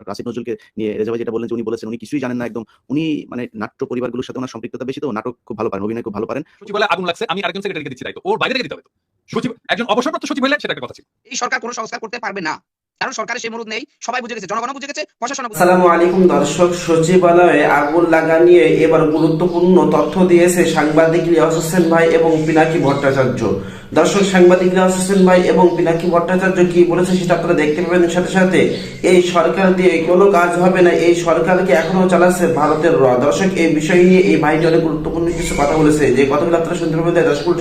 আসিফ নজরুলকে নিয়ে রেজা ভাই যেটা বললেন যে উনি বলেছেন উনি কিছুই জানেন না একদম। উনি মানে নাট্য পরিবারগুলোর সাথে ওনার সম্পৃক্ততা বেশি তো নাটক খুব ভালো পারেন অভিনয় খুব ভালো পারেন। সচিবালয়ে আগুন লাগছে আমি আরেকজন সেক্রেটারিকে দিচ্ছি তাই তো ওর বাইরে থেকে দিতে হবে সচিব একজন অবসরপ্রাপ্ত সচিব হলে সেটা একটা কথা ছিল। এই সরকার কোনো সংস্কার করতে পারবে না। কারণ সরকারের সেই মরুদ নেই, সবাই বুঝে গেছে বুঝে গেছে প্রশাসন আলাইকুম দর্শক, সচিবালয়ে আগুন লাগা নিয়ে এবার গুরুত্বপূর্ণ তথ্য দিয়েছে সাংবাদিক হোসেন ভাই এবং পিনাকি ভট্টাচার্য। দর্শক, সাংবাদিক হোসেন ভাই এবং পিনাকি ভট্টাচার্য কি বলেছে সেটা আপনারা দেখতে পাবেন। সাথে সাথে এই সরকার দিয়ে কোনো কাজ হবে না, এই সরকারকে এখনও চালাচ্ছে ভারতের র দর্শক, এই বিষয় নিয়ে এই ভাইটি অনেক গুরুত্বপূর্ণ কিছু কথা বলেছে। যে কথাগুলো আপনারা শুনতে পাবেন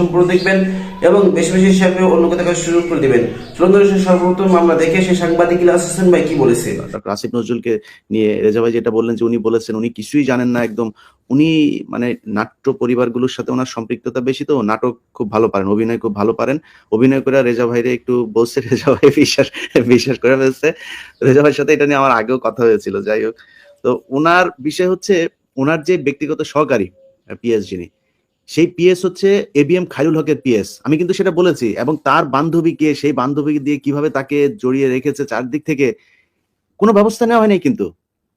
সম্পূর্ণ দেখবেন এবং বেশি বেশি করে অন্যকে দেখার সুযোগ করে দিবেন। চলুন সর্বপ্রথম আমরা দেখে সাংবাদিক রিয়াজ হোসেন ভাই কি বলেছে? ডক্টর আসিফ নজরুলকে নিয়ে রেজা ভাই যেটা বললেন যে উনি বলেছেন, উনি কিছুই জানেন না একদম। উনি মানে নাট্য পরিবারগুলোর সাথে ওনার সম্পৃক্ততা বেশি তো, নাটক খুব ভালো পারেন, অভিনয় খুব ভালো পারেন। অভিনয় করে রেজা ভাইরে একটু বলছে, রেজা ভাই বিশ্বাস বিশ্বাস করে ফেলছে। রেজা ভাইয়ের সাথে এটা নিয়ে আমার আগেও কথা হয়েছিল, যাই হোক। তো ওনার বিষয় হচ্ছে ওনার যে ব্যক্তিগত সহকারী পিএস যিনি সেই পিএস হচ্ছে এবিএম খাইরুল হকের পিএস আমি কিন্তু সেটা বলেছি এবং তার বান্ধবীকে সেই বান্ধবী দিয়ে কীভাবে তাকে জড়িয়ে রেখেছে চারদিক থেকে কোনো ব্যবস্থা নেওয়া হয়নি কিন্তু।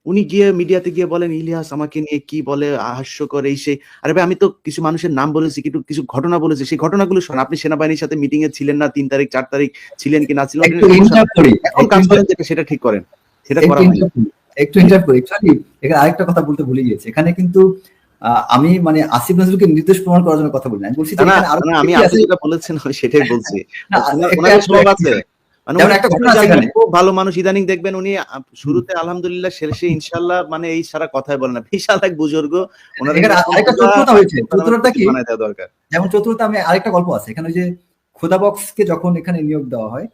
উনি গিয়ে মিডিয়াতে গিয়ে বলেন ইলিয়াস আমাকে নিয়ে কি বলে হাস্যকর এই সেই আরে ভাই আমি তো কিছু মানুষের নাম বলেছি কিন্তু কিছু ঘটনা বলেছি সেই ঘটনাগুলো শোন আপনি সেনাবাহিনীর সাথে মিটিং এ ছিলেন না তিন তারিখ চার তারিখ ছিলেন কি না ছিলেন একটু ইন্টারাপ্ট করি এখন কাজ করেন যেটা সেটা ঠিক করেন সেটা করা হয়নি। একটু ইন্টারাপ্ট করি। অ্যাকচুয়ালি এখানে আরেকটা কথা বলতে ভুলে গিয়েছি। এখানে কিন্তু আমি মানে আসিফ নজরুলকে নির্দেশ প্রমাণ করার জন্য কথা বলি না। আমি বলছি আমি আপনি যেটা বলেছেন আমি সেটাই বলছি। আছে। মানে একটা ঘটনা আছে এখানে। খুব ভালো মানুষ ইদানিং দেখবেন উনি শুরুতে আলহামদুলিল্লাহ শেষে মানে এই সারা কথাই বলেন না। বিশাল এক বুজুর্গ ওনার এখানে আরেকটা চতুরতা হয়েছে। চতুরতা কি? দেওয়া দরকার। যেমন চতুর্থ আমি আরেকটা গল্প আছে। এখানে ওই যে খোদা বক্সকে যখন এখানে নিয়োগ দেওয়া হয়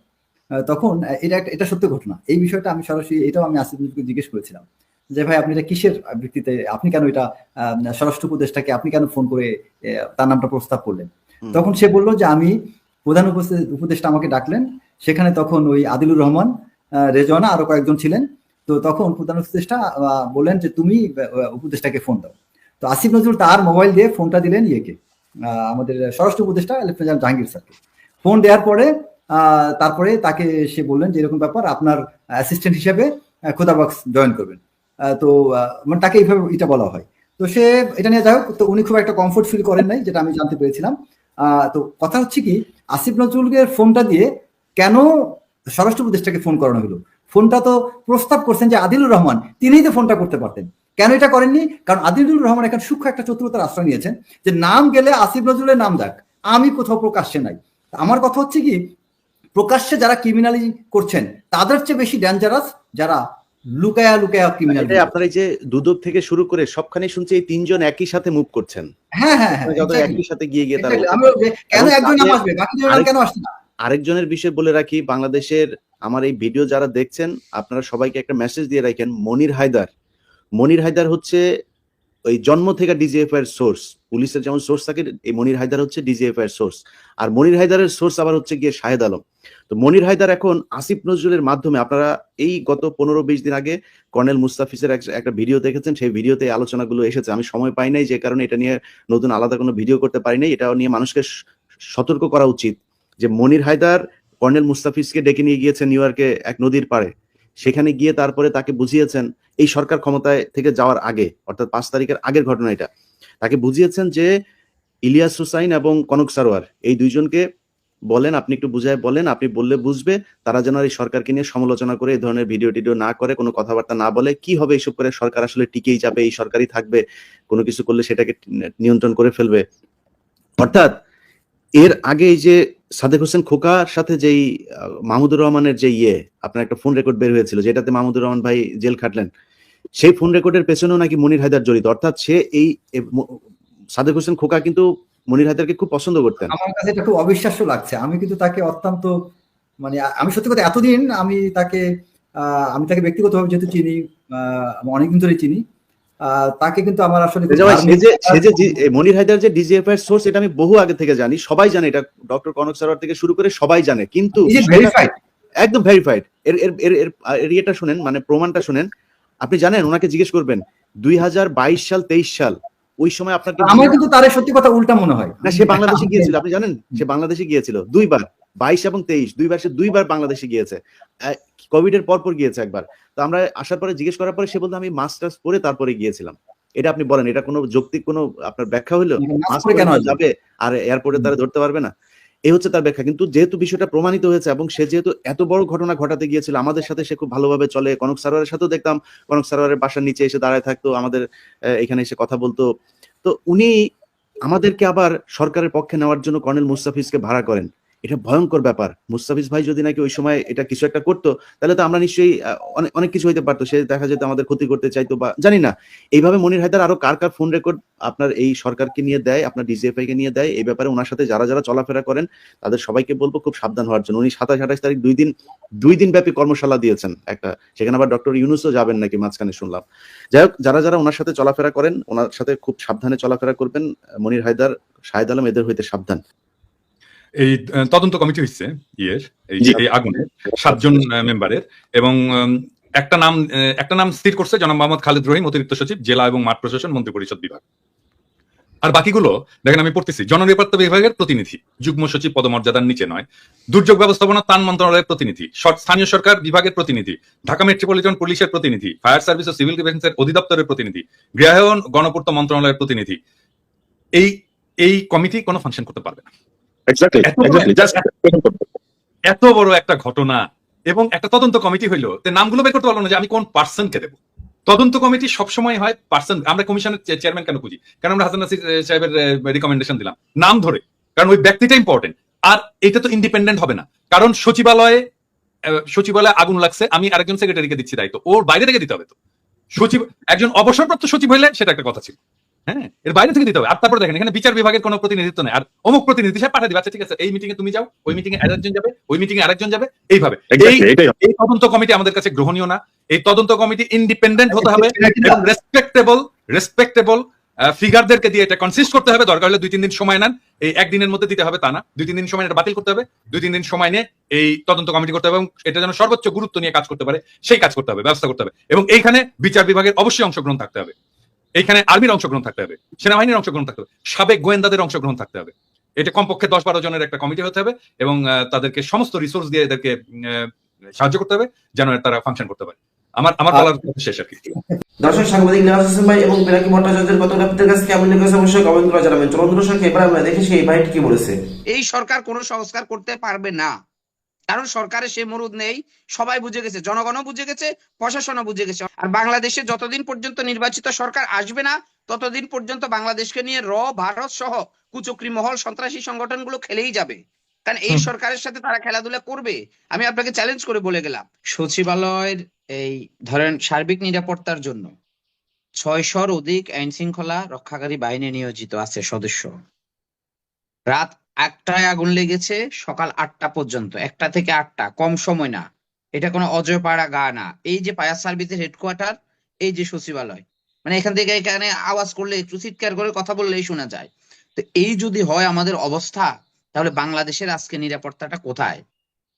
তখন এটা একটা- এটা সত্য ঘটনা। এই বিষয়টা আমি সরাসরি এটাও আমি আসিফ জিজ্ঞেস করেছিলাম। যে ভাই আপনি এটা কিসের ভিত্তিতে? আপনি কেন এটা স্বরাষ্ট্র উপদেষ্টাকে আপনি কেন ফোন করে তার নামটা প্রস্তাব করলেন? তখন সে বলল যে আমি প্রধান উপদেষ্টা আমাকে ডাকলেন। সেখানে তখন ওই আদিলুর রহমান রেজওয়ানা আরও কয়েকজন ছিলেন। তো তখন প্রধান উপদেষ্টা বললেন যে তুমি উপদেষ্টাকে ফোন দাও। তো আসিফ নজরুল তার মোবাইল দিয়ে ফোনটা দিলেন ইয়েকে আহ, আমাদের স্বরাষ্ট্র উপদেষ্টা লেফটেন্যান্ট জাহাঙ্গীর স্যারকে। ফোন দেওয়ার পরে আহ, তারপরে তাকে সে বললেন যে এরকম ব্যাপার আপনার অ্যাসিস্ট্যান্ট হিসেবে খোদা বক্স জয়েন করবেন। তো মানে তাকে এইভাবে এটা বলা হয়। তো সে এটা নিয়ে যাই হোক, তো উনি খুব একটা কমফোর্ট ফিল করেন নাই, যেটা আমি জানতে পেরেছিলাম। তো কথা হচ্ছে কি, আসিফ নজরুলের ফোনটা দিয়ে কেন স্বরাষ্ট্র উপদেষ্টাকে ফোন করানো হলো? ফোনটা তো প্রস্তাব করছেন যে আদিলুর রহমান, তিনিই তো ফোনটা করতে পারতেন। কেন এটা করেননি? কারণ আদিলুর রহমান এখন সূক্ষ্ম একটা চতুরতার আশ্রয় নিয়েছেন, যে নাম গেলে আসিফ নজরুলের নাম যাক আমি কোথাও প্রকাশ্যে নাই। আমার কথা হচ্ছে কি, প্রকাশ্যে যারা ক্রিমিনালি করছেন, তাদের চেয়ে বেশি ডেঞ্জারাস যারা লুকায়া লুকায়া ক্রিমিনাল আপনার এই যে দুদক থেকে শুরু করে সবখানে শুনছি এই তিনজন একই সাথে মুভ করছেন। হ্যাঁ হ্যাঁ হ্যাঁ যত একই সাথে গিয়ে গিয়ে তারা কেন একজন নাম আসবে বাকি দুজন কেন আসছে না? আরেকজনের বিষয়ে বলে রাখি বাংলাদেশের আমার এই ভিডিও যারা দেখছেন আপনারা সবাইকে একটা মেসেজ দিয়ে রাখেন মনির হায়দার। মনির হায়দার হচ্ছে ওই জন্ম থেকে ডিজিএফ এর সোর্স পুলিশের যেমন সোর্স থাকে, এই মনির হায়দার হচ্ছে ডিজিএফ এর সোর্স আর মনির হায়দারের সোর্স আবার হচ্ছে গিয়ে শাহেদ আলম। তো মনির হায়দার এখন আসিফ নজরুলের মাধ্যমে আপনারা এই গত পনেরো বিশ দিন আগে কর্নেল মুস্তাফিজের এক- একটা ভিডিও দেখেছেন, সেই ভিডিওতে আলোচনাগুলো এসেছে। আমি সময় পাই নাই, যে কারণে এটা নিয়ে নতুন আলাদা কোনো ভিডিও করতে পারি নাই। এটা নিয়ে মানুষকে সতর্ক করা উচিত যে মনির হায়দার কর্নেল মুস্তাফিজকে ডেকে নিয়ে গিয়েছেন নিউ ইয়র্কে এক নদীর পাড়ে। সেখানে গিয়ে তারপরে তাকে বুঝিয়েছেন, এই সরকার ক্ষমতায় থেকে যাওয়ার আগে, অর্থাৎ পাঁচ তারিখের আগের ঘটনা এটা। তাকে বুঝিয়েছেন যে ইলিয়াস হুসাইন এবং কনক সারোয়ার, এই দুইজনকে বলেন, আপনি একটু বুঝায় বলেন, আপনি বললে বুঝবে, তারা যেন এই সরকারকে নিয়ে সমালোচনা করে, এই ধরনের ভিডিও টিডিও না করে, কোনো কথাবার্তা না বলে, কি হবে এইসব করে সরকার আসলে টিকেই যাবে, এই সরকারই থাকবে, কোনো কিছু করলে সেটাকে নিয়ন্ত্রণ করে ফেলবে। অর্থাৎ এর আগে এই যে সাদেক হোসেন খোকার সাথে যেই মাহমুদুর রহমানের যে ইয়ে আপনার একটা ফোন রেকর্ড বের হয়েছিল, যেটাতে মাহমুদুর রহমান ভাই জেল খাটলেন সেই ফোন রেকর্ডের পেছনেও নাকি মনির হায়দার জড়িত। অর্থাৎ সে এই সাদেক হোসেন খোকা কিন্তু মনির হায়দারকে খুব পছন্দ করতেন। আমার কাছে এটা খুব অবিশ্বাস্য লাগছে। আমি কিন্তু তাকে অত্যন্ত মানে আমি সত্যি কথা এতদিন আমি তাকে আমি তাকে ব্যক্তিগতভাবে যেহেতু চিনি অনেকদিন ধরে চিনি তাকে কিন্তু আমার আসলে মনির হায়দার যে ডিজিএফ এর সোর্স এটা আমি বহু আগে থেকে জানি সবাই জানে এটা ডক্টর কনক সারোয়ার থেকে শুরু করে সবাই জানে। কিন্তু একদম ভেরিফাইড এর এর এর শুনেন মানে প্রমাণটা শুনেন আপনি জানেন ওনাকে জিজ্ঞেস করবেন দুই সাল তেইশ সাল ওই সময় আপনার আমার কিন্তু তার সত্যি কথা উল্টা মনে হয়। না সে বাংলাদেশে গিয়েছিল আপনি জানেন? সে বাংলাদেশে গিয়েছিল দুইবার বাইশ এবং তেইশ দুইবার সে দুইবার বাংলাদেশে গিয়েছে। কোভিড এর পর পর গিয়েছে একবার। তো আমরা আসার পরে জিজ্ঞেস করার পরে সে বলতো আমি মাস্টার্স পরে তারপরে গিয়েছিলাম। এটা আপনি বলেন এটা কোনো যৌক্তিক কোনো আপনার ব্যাখ্যা হইল মাস্ক কেন যাবে আর এয়ারপোর্টে তারা ধরতে পারবে না। এই হচ্ছে তার ব্যাখ্যা। কিন্তু যেহেতু বিষয়টা প্রমাণিত হয়েছে এবং সে যেহেতু এত বড় ঘটনা ঘটাতে গিয়েছিল, আমাদের সাথে সে খুব ভালোভাবে চলে। কনক সারোয়ারের সাথেও দেখতাম, কনক সারোয়ারের বাসার নিচে এসে দাঁড়ায় থাকতো, আমাদের এখানে এসে কথা বলতো। তো উনি আমাদেরকে আবার সরকারের পক্ষে নেওয়ার জন্য কর্নেল মুস্তাফিজকে ভাড়া করেন। এটা ভয়ঙ্কর ব্যাপার। মুস্তাফিজ ভাই যদি নাকি ওই সময় এটা কিছু একটা করতো, তাহলে তো আমরা নিশ্চয়ই অনেক কিছু হইতে পারতো। সে দেখা যেত আমাদের ক্ষতি করতে চাইতো বা জানি না। এইভাবে মনির হায়দার আরও কার কার ফোন রেকর্ড আপনার এই সরকারকে নিয়ে দেয়, আপনার ডিজিএফআই কে নিয়ে দেয়, এই ব্যাপারে ওনার সাথে যারা যারা চলাফেরা করেন, তাদের সবাইকে বলব খুব সাবধান হওয়ার জন্য। উনি সাতাশ, আঠাশ তারিখ দুই দিন দুই দিন ব্যাপী কর্মশালা দিয়েছেন একটা। সেখানে আবার ডক্টর ইউনুসও যাবেন নাকি মাঝখানে শুনলাম। যাই হোক, যারা যারা ওনার সাথে চলাফেরা করেন, ওনার সাথে খুব সাবধানে চলাফেরা করবেন। মনির হায়দার, শাহেদ আলম এদের হইতে সাবধান। এই তদন্ত কমিটি হচ্ছে ইয়ের এই। আগুনের সাতজন মেম্বারের এবং একটা নাম একটা নাম স্থির করছে জনাব মোহাম্মদ খালিদ রহিম অতিরিক্ত সচিব জেলা এবং মাঠ প্রশাসন মন্ত্রী পরিষদ বিভাগ। আর বাকিগুলো দেখেন আমি পড়তেছি জননিরাপত্তা বিভাগের প্রতিনিধি যুগ্ম সচিব পদমর্যাদার নিচে নয় দুর্যোগ ব্যবস্থাপনা ত্রাণ মন্ত্রণালয়ের প্রতিনিধি স্থানীয় সরকার বিভাগের প্রতিনিধি ঢাকা মেট্রোপলিটন পুলিশের প্রতিনিধি ফায়ার সার্ভিস ও সিভিল ডিফেন্সের অধিদপ্তরের প্রতিনিধি গৃহায়ন গণপূর্ত মন্ত্রণালয়ের প্রতিনিধি এই এই কমিটি কোনো ফাংশন করতে পারবে না। এক্স্যাক্টলি এত বড় এক্স্যাক্টলি জাস্ট এত বড় একটা ঘটনা এবং একটা তদন্ত কমিটি হইল নামগুলো বের করতে পারব না যে আমি কোন পার্সনকে দেবো। তদন্ত কমিটি সবসময় হয় পার্সন আমরা কমিশনের চেয়ারম্যান কেন খুঁজি? কারণ আমরা হাসান নাসির সাহেবের রিকমেন্ডেশন দিলাম। নাম ধরে কারণ ওই ব্যক্তিটা ইম্পর্টেন্ট আর এটা তো ইন্ডিপেন্ডেন্ট হবে না। কারণ সচিবালয়ে সচিবালয়ে আগুন লাগছে আমি আরেকজন সেক্রেটারিকে দিচ্ছি দায়িত্ব। ওর বাইরে থেকে দিতে হবে তো। সচিব একজন অবসরপ্রাপ্ত সচিব হইলে সেটা একটা কথা ছিল। হ্যাঁ এর বাইরে থেকে দিতে হবে। আর তারপরে দেখেন এখানে বিচার বিভাগের কোনো প্রতিনিধিত্ব নেই। আর অমুক প্রতিনিধি সাহেব পাঠা দিবে আচ্ছা ঠিক আছে এই মিটিং এ তুমি যাও ওই মিটিং এ আরেকজন যাবে ওই মিটিং এ আরেকজন যাবে। এইভাবে। এই তদন্ত কমিটি আমাদের কাছে গ্রহণীয় না। এই তদন্ত কমিটি ইন্ডিপেন্ডেন্ট হতে হবে এবং রেসপেক্টেবল রেসপেক্টেবল ফিগারদেরকে দিয়ে এটা কনসিস্ট করতে হবে। দরকার হলে দুই তিন দিন সময় নেন। এই একদিনের মধ্যে দিতে হবে তা না। দুই তিন দিন সময় এটা বাতিল করতে হবে। দুই তিন দিন সময় নিয়ে এই তদন্ত কমিটি করতে হবে এবং এটা যেন সর্বোচ্চ গুরুত্ব নিয়ে কাজ করতে পারে সেই কাজ করতে হবে ব্যবস্থা করতে হবে। এবং এইখানে বিচার বিভাগের অবশ্যই অংশগ্রহণ থাকতে হবে। এইখানে আর্মির অংশগ্রহণ থাকতে হবে সেনাবাহিনীর অংশগ্রহণ থাকতে হবে সাবেক গোয়েন্দাদের অংশগ্রহণ থাকতে হবে। এটা কমপক্ষে দশ বারো জনের একটা কমিটি হতে হবে এবং তাদেরকে সমস্ত রিসোর্স দিয়ে এদেরকে সাহায্য করতে হবে যেন তারা ফাংশন করতে পারে। আমার আমার বলার শেষ আর কি। দর্শক সাংবাদিক নিয়াজ হোসেন ভাই এবং পিনাকি ভট্টাচার্যের আপনাদের কাছে কেমন লেগেছে অবশ্যই কমেন্ট করে জানাবেন। চলুন দর্শক এবার আমরা দেখি সেই ভাইটি কি বলেছে। এই সরকার কোনো সংস্কার করতে পারবে না। কারণ সরকারের সে মরুদ নেই সবাই বুঝে গেছে জনগণও বুঝে গেছে প্রশাসনও বুঝে গেছে। আর বাংলাদেশে যতদিন পর্যন্ত নির্বাচিত সরকার আসবে না ততদিন পর্যন্ত বাংলাদেশকে নিয়ে র ভারত সহ কুচক্রি মহল সন্ত্রাসী সংগঠনগুলো খেলেই যাবে। কারণ এই সরকারের সাথে তারা খেলাধুলা করবে। আমি আপনাকে চ্যালেঞ্জ করে বলে গেলাম। সচিবালয়ের এই ধরেন সার্বিক নিরাপত্তার জন্য ছয়শর অধিক আইন শৃঙ্খলা রক্ষাকারী বাহিনী নিয়োজিত আছে সদস্য। রাত একটায় আগুন লেগেছে সকাল আটটা পর্যন্ত। একটা থেকে আটটা, কম সময় না। এটা কোনো অজয় অজয়পাড়া গা না। এই যে ফায়ার সার্ভিসের হেডকোয়ার্টার, এই যে সচিবালয়। মানে এখান থেকে এখানে আওয়াজ করলে, একটু চিৎকার করে কথা বললেই শোনা যায়। তো এই যদি হয় আমাদের অবস্থা, তাহলে বাংলাদেশের আজকে নিরাপত্তাটা কোথায়?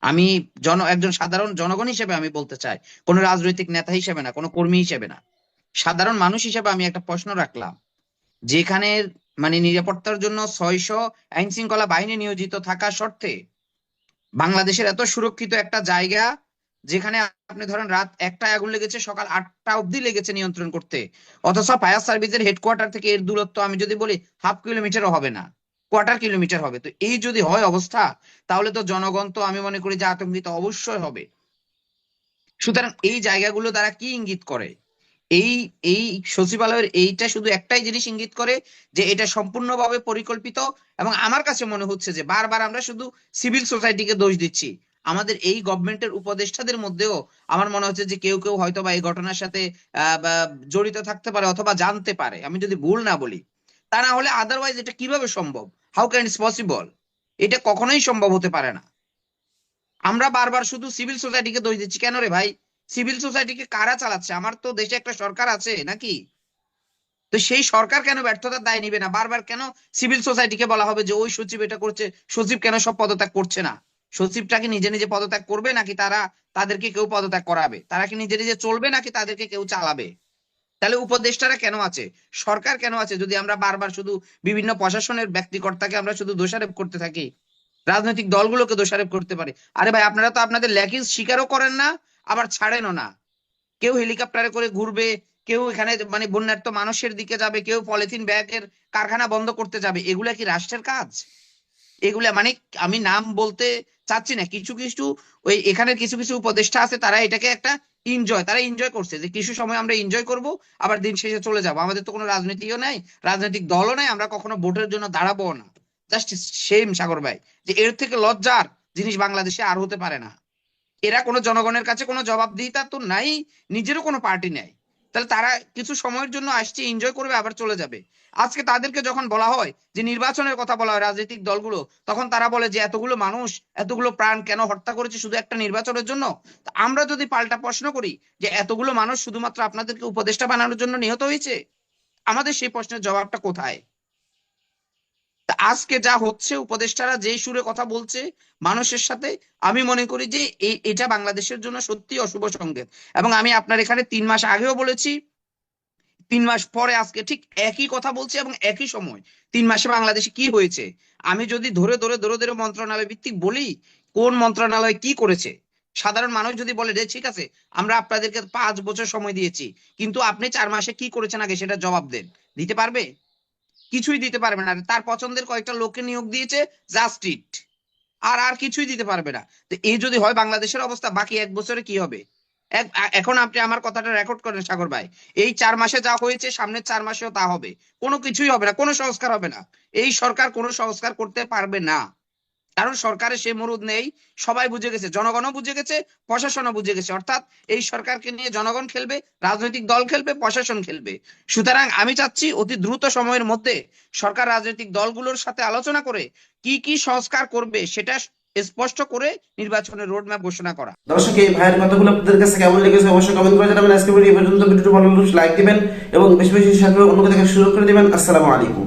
আমি জন, একজন সাধারণ জনগণ হিসেবে আমি বলতে চাই, কোনো রাজনৈতিক নেতা হিসেবে না, কোনো কর্মী হিসেবে না। সাধারণ মানুষ হিসেবে আমি একটা প্রশ্ন রাখলাম। যেখানে মানে নিরাপত্তার জন্য ছয়শো আইন শৃঙ্খলা বাহিনী নিয়োজিত থাকা শর্তে বাংলাদেশের এত সুরক্ষিত একটা জায়গা যেখানে আপনি ধরেন রাত একটায় আগুন লেগেছে, সকাল আটটা অব্দি লেগেছে নিয়ন্ত্রণ করতে। অথচ ফায়ার সার্ভিসের হেডকোয়ার্টার থেকে এর দূরত্ব আমি যদি বলি হাফ কিলোমিটারও হবে না কোয়ার্টার কিলোমিটার হবে। তো এই যদি হয় অবস্থা, তাহলে তো জনগণ তো আমি মনে করি যে আতঙ্কিত অবশ্যই হবে। সুতরাং এই জায়গাগুলো দ্বারা কি ইঙ্গিত করে? এই এই সচিবালয়ের এইটা শুধু একটাই জিনিস ইঙ্গিত করে যে এটা সম্পূর্ণভাবে পরিকল্পিত এবং আমার কাছে মনে হচ্ছে যে বারবার আমরা শুধু সিভিল সোসাইটিকে দোষ দিচ্ছি। আমাদের এই গভর্নমেন্টের উপদেষ্টাদের মধ্যেও আমার মনে হচ্ছে যে কেউ কেউ হয়তো বা এই ঘটনার সাথে জড়িত থাকতে পারে অথবা জানতে পারে। আমি যদি ভুল না বলি, তা না হলে আদারওয়াইজ এটা কীভাবে সম্ভব? হাউ ক্যান ইটস পসিবল এটা কখনোই সম্ভব হতে পারে না। আমরা বারবার শুধু সিভিল সোসাইটিকে দোষ দিচ্ছি। কেন রে ভাই? সিভিল সোসাইটিকে কারা চালাচ্ছে? আমার তো দেশে একটা সরকার আছে, নাকি? তো সেই সরকার কেন ব্যর্থতার দায় নিবে না? বারবার কেন সিভিল সোসাইটিকে বলা হবে যে, ওই সচিব এটা করছে, সচিব কেন সব পদত্যাগ করছে না? সচিবটা কি নিজে নিজে পদত্যাগ করবে, নাকি তারা তাদেরকে কেউ পদত্যাগ করাবে? তারা কি নিজে নিজে চলবে, নাকি তাদেরকে কেউ চালাবে? তাহলে উপদেষ্টারা কেন আছে? সরকার কেন আছে? যদি আমরা বারবার শুধু বিভিন্ন প্রশাসনের ব্যক্তিকর্তাকে আমরা শুধু দোষারোপ করতে থাকি, রাজনৈতিক দলগুলোকে দোষারোপ করতে পারে। আরে ভাই, আপনারা তো আপনাদের ল্যাকিজ স্বীকারও করেন না আবার ছাড়েনও না। কেউ হেলিকপ্টারে করে ঘুরবে, কেউ এখানে মানে বন্যার্থ মানুষের দিকে যাবে, কেউ পলিথিন ব্যাগের কারখানা বন্ধ করতে যাবে, এগুলা কি রাষ্ট্রের কাজ? এগুলা মানে আমি নাম বলতে চাচ্ছি না, কিছু কিছু ওই এখানে কিছু কিছু উপদেষ্টা আছে, তারা এটাকে একটা এনজয় তারা এনজয় করছে যে কিছু সময় আমরা এনজয় করব, আবার দিন শেষে চলে যাব। আমাদের তো কোনো রাজনীতিও নাই, রাজনৈতিক দলও নাই, আমরা কখনো ভোটের জন্য দাঁড়াবো না। জাস্ট সেম সাগর ভাই, যে এর থেকে লজ্জার জিনিস বাংলাদেশে আর হতে পারে না। এরা কোনো জনগণের কাছে কোনো জবাবদিহিতা তো নাই, নিজেরও কোনো পার্টি নেই। তাহলে তারা কিছু সময়ের জন্য আসছে এনজয় করবে, আবার চলে যাবে। আজকে তাদেরকে যখন বলা হয় যে নির্বাচনের কথা বলা হয়, রাজনৈতিক দলগুলো, তখন তারা বলে যে এতগুলো মানুষ, এতগুলো প্রাণ কেন হত্যা করেছে শুধু একটা নির্বাচনের জন্য? আমরা যদি পাল্টা প্রশ্ন করি যে এতগুলো মানুষ শুধুমাত্র আপনাদেরকে উপদেষ্টা বানানোর জন্য নিহত হয়েছে, আমাদের সেই প্রশ্নের জবাবটা কোথায়? আজকে যা হচ্ছে, উপদেষ্টারা যেই সুরে কথা বলছে মানুষের সাথে, আমি মনে করি যে এটা বাংলাদেশের জন্য সত্যি অশুভ সংকেত। এবং আমি আপনার এখানে তিন মাস আগেও বলেছি, তিন মাস পরে আজকে ঠিক একই কথা বলছি এবং একই সময়, তিন মাসে বাংলাদেশে কি হয়েছে? আমি যদি ধরে ধরে ধরে ধরে মন্ত্রণালয় ভিত্তিক বলি, কোন মন্ত্রণালয় কি করেছে? সাধারণ মানুষ যদি বলে যে ঠিক আছে, আমরা আপনাদেরকে পাঁচ বছর সময় দিয়েছি, কিন্তু আপনি চার মাসে কি করেছেন আগে সেটা জবাব দেন। দিতে পারবে? কিছুই দিতে পারবে না। তার পছন্দের কয়েকটা লোককে নিয়োগ দিয়েছে জাস্ট ইট আর আর কিছুই দিতে পারবে না। তো এই যদি হয়, বাংলাদেশের অবস্থা বাকি এক বছরে কি হবে? এখন আপনি আমার কথাটা রেকর্ড করেন, সাগর ভাই। এই চার মাসে যা হয়েছে, সামনের চার মাসেও তা হবে। কোনো কিছুই হবে না, কোনো সংস্কার হবে না। এই সরকার কোনো সংস্কার করতে পারবে না। কারণ সরকারের সে মরুদ নেই, সবাই বুঝে গেছে, জনগণও বুঝে গেছে, প্রশাসনও বুঝে গেছে। অর্থাৎ এই সরকারকে নিয়ে জনগণ খেলবে, রাজনৈতিক দল খেলবে, প্রশাসন খেলবে। সুতরাং আমি চাচ্ছি অতি দ্রুত সময়ের মধ্যে সরকার রাজনৈতিক দলগুলোর সাথে আলোচনা করে কি কি সংস্কার করবে সেটা স্পষ্ট করে নির্বাচনের রোড ম্যাপ ঘোষণা করা। দর্শক, এই ভাইয়ের কথাগুলো আপনাদের কাছে কেমন লেগেছে অবশ্যই কমেন্ট করে জানাবেন। আজকে ভিডিও পর্যন্ত, ভিডিওটি ভালো লাগলে লাইক দিবেন এবং বেশি বেশি সাথে অন্য কথা সুযোগ করে দিবেন। আসসালামু আলাইকুম।